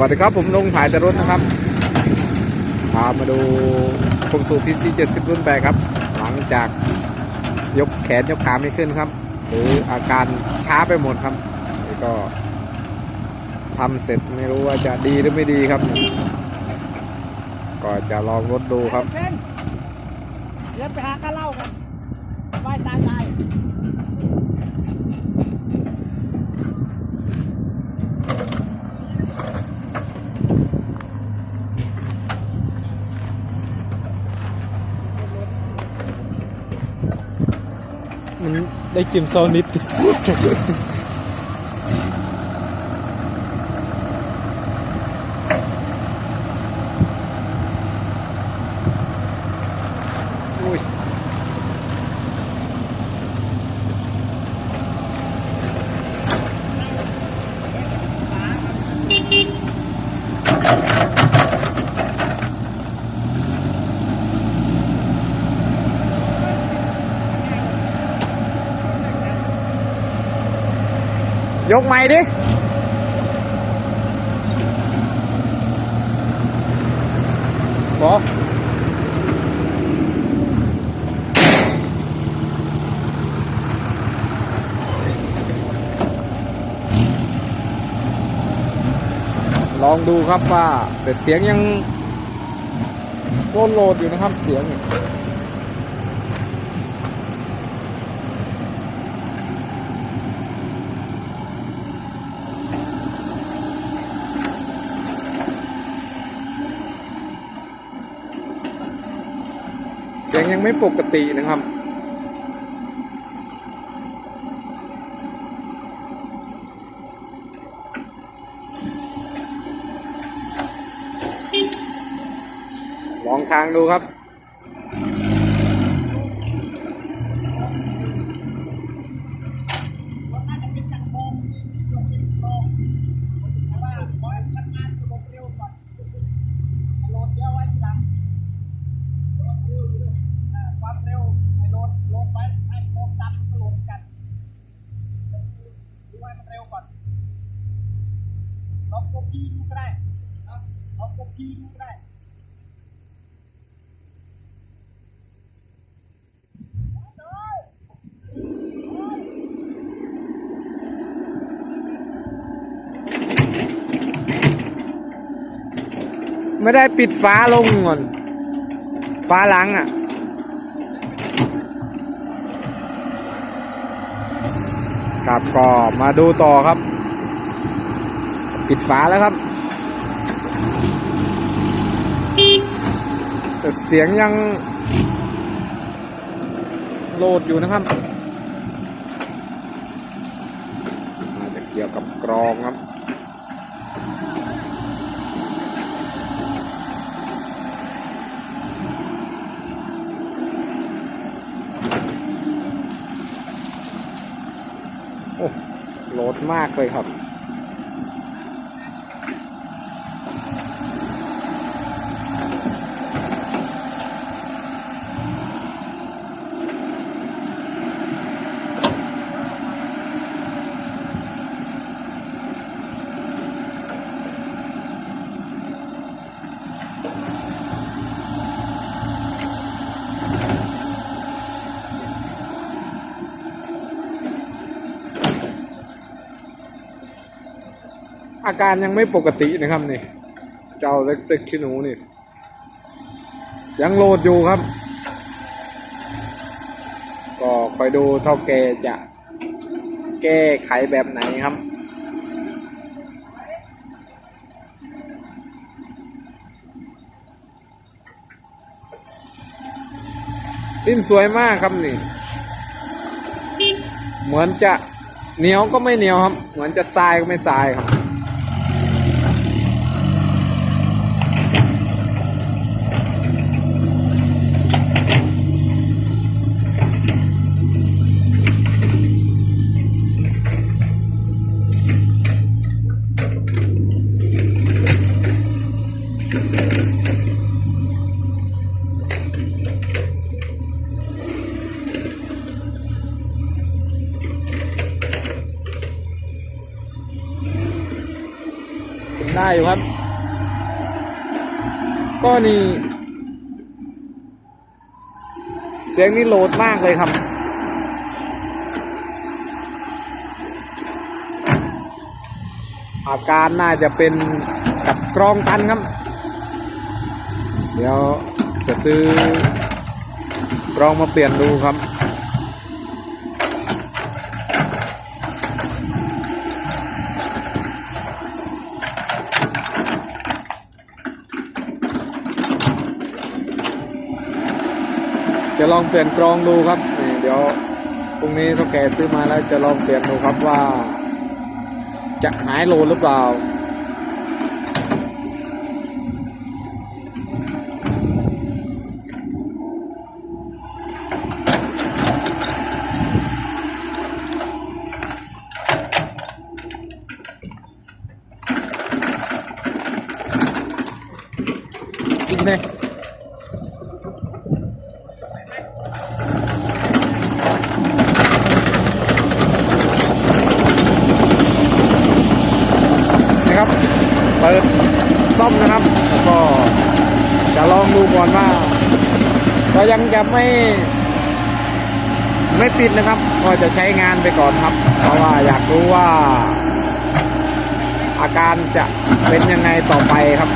วัสดีครับผมลงถ่ายแต่รถนะครับพามาดูผมสูบ PC 70รุ่นแบกครับ หลังจากยกแขนยกขาไม่ขึ้นครับ หรืออาการช้าไปหมดครับนี่ก็ทำเสร็จไม่รู้ว่าจะดีหรือไม่ดีครับ ก็จะลองรถดูครับเดี๋ยวไปหาข้าวเล้ากันไหวตายาย มัน ได้กินโซนิด อุ้ย ยกใหม่ดิบอกลองดูครับว่า แต่เสียงยังโดนโหลดอยู่นะครับเสียง ยังไม่ปกตินะครับลองทางดูครับ รถน่าจะเป็นจักรโมงส่วนเป็นโมงแต่ว่าขอให้ทำงานระบบเร็วก่อนโหลดเยอะไว้ทีหลังโหลดเร็วอยู่ด้วยอ่าความเร็วให้โหลดโหลดไว้ให้โหลดตัดก็โหลดกันดูให้มันเร็วก่อน ลองกดพีดูก็ได้นะลองกดพีดูก็ได้ไม่ได้ปิดฟ้าลงก่อนฟ้าหลังอะครับก็มาดูต่อครับ ปิดฝาแล้วครับ แต่เสียงยังโหลดอยู่นะครับน่าจะเกี่ยวกับกรองครับโอ้โหลดมากเลยครับ อาการยังไม่ปกตินะครับนี่ เจ้าเล็กๆขี้หนูนี่ ยังโหลดอยู่ครับ ก็คอยดูเท่าแกจะแก้ไขแบบไหนครับดิ้นสวยมากครับนี่ เหมือนจะเหนียวก็ไม่เหนียวครับ เหมือนจะทรายก็ไม่ทรายครับ ได้อยู่ครับก็นี่เสียงนี่โหลดมากเลยครับ อาการน่าจะเป็นกับกรองตันครับ เดี๋ยวจะซื้อกรองมาเปลี่ยนดูครับ ลองเปลี่ยนกรองดูครับนี่เดี๋ยวพรุ่งนี้เท่าแกซื้อมาแล้วจะลองเปลี่ยนดูครับว่า จะหายโลหรือเปล่าจริงเลยนะครับ เปิดซ่อมนะครับแล้วก็จะลองดูก่อนว่าก็ยังจะไม่ ไม่ปิดนะครับ ก็จะใช้งานไปก่อนครับ เพราะว่าอยากรู้ว่า อาการจะเป็นยังไงต่อไปครับ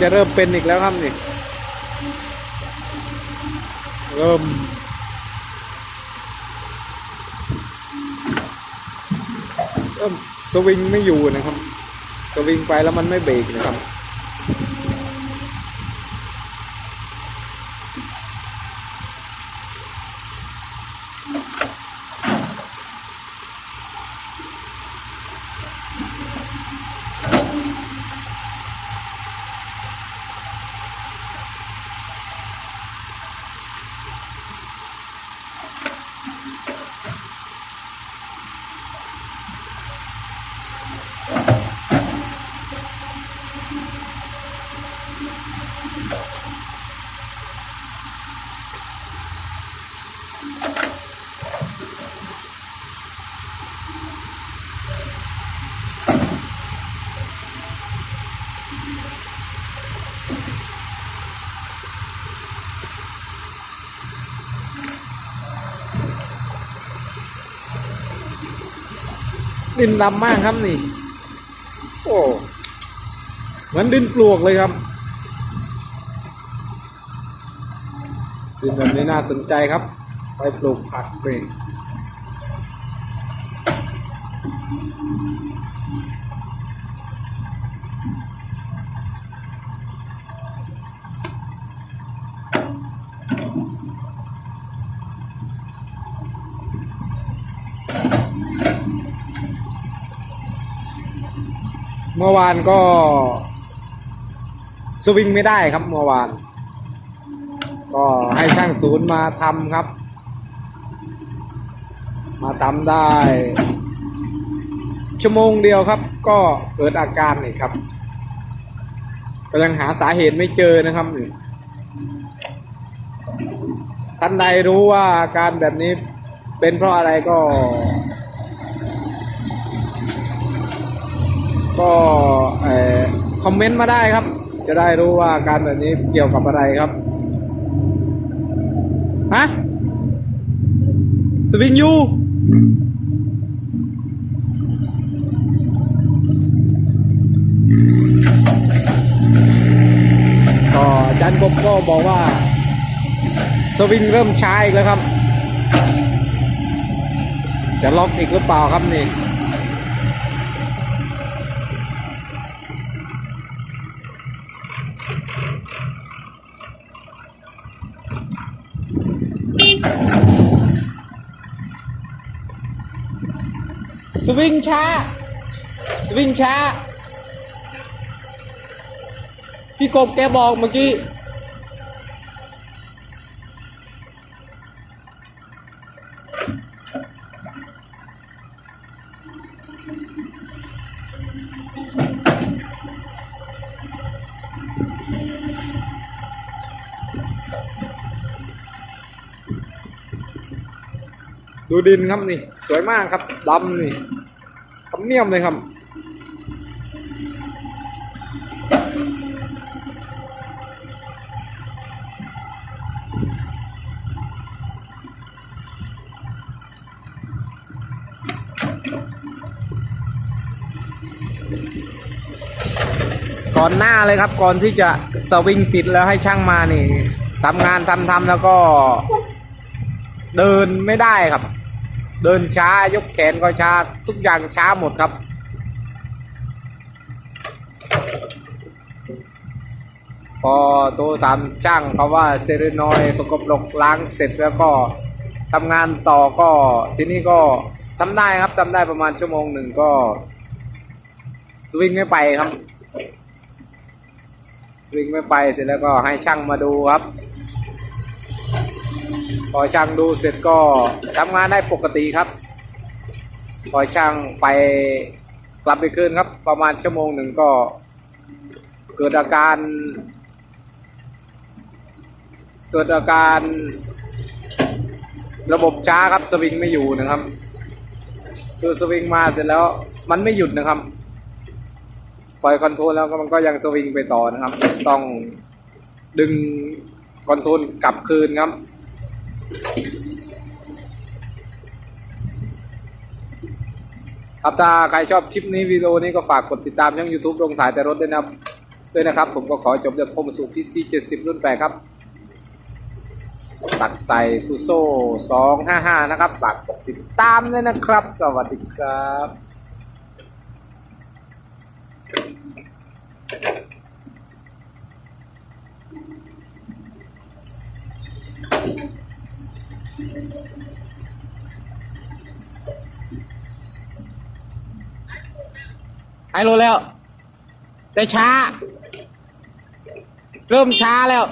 จะเริ่มเป็นอีกแล้วครับนี่เริ่มเริ่มสวิงไม่อยู่นะครับ สวิงไปแล้วมันไม่เบรกนะครับ ดินดำมากครับนี่ โอ้เหมือนดินปลวกเลยครับ ดินแบบนี้น่าสนใจครับ ไปปลูกผักไปเมื่อวานก็ สวิงไม่ได้ครับเมื่อวาน ก็ให้ช่างศูนย์มาทำครับ มาทำได้ ชั่วโมงเดียวครับ ก็เกิดอาการอีกครับก็ยังหาสาเหตุไม่เจอนะครับท่านใดรู้ว่าอาการแบบนี้เป็นเพราะอะไรก็ ก็คอมเมนต์มาได้ครับ จะได้รู้ว่าการแบบนี้เกี่ยวกับอะไรครับฮะสวิงยูก็อาจารย์กบก็บอกว่า สวิงเริ่มช้าอีกแล้วครับ จะล็อกอีกหรือเปล่าครับนี่ สวิงช้า สวิงช้า พี่กบแกบอกเมื่อกี้ ดินครับนี่ สวยมากครับดำนี่คำเนียมเลยครับ ก่อนหน้าเลยครับ ก่อนที่จะสวิงติดแล้วให้ช่างมานี่ทำงานทำทำแล้วก็เดินไม่ได้ครับ เดินช้ายกแขนก็ช้าทุกอย่างช้าหมดครับ พอโทรตามช่างเขาว่าเซเรนอยสกปรกล้างเสร็จแล้วก็ทำงานต่อก็ที่นี่ก็ทำได้ครับทำได้ประมาณชั่วโมงหนึ่งก็ สวิงไม่ไปครับสวิงไม่ไปเสร็จแล้วก็ให้ช่างมาดูครับ พอยช่างดูเสร็จก็ทำงานได้ปกติครับพอยช่างไปกลับไปคืนครับ ประมาณชั่วโมงหนึ่งก็เกิดอาการ เกิดอาการระบบช้าครับสวิงไม่อยู่นะครับ คือสวิงมาเสร็จแล้วมันไม่หยุดนะครับ ปล่อยคอนโทรลแล้วก็มันก็ยังสวิงไปต่อนะครับ ต้องดึงคอนโทรลกลับคืนครับ ครับถ้าใครชอบคลิปนี้วิดีโอนี้ก็ฝากกดติดตามช่อง YouTube ลงถ่ายแต่รถด้วยนะครับด้วยนะครับ ผมก็ขอจบจากคมสู่ PC 70รุ่นแปดครับ ตักใส่ฟูโซ่255นะครับ ฝากกดติดตามด้วยนะครับ สวัสดีครับ ไอ้รแล้ว แต่ช้า เริ่มช้าแล้ว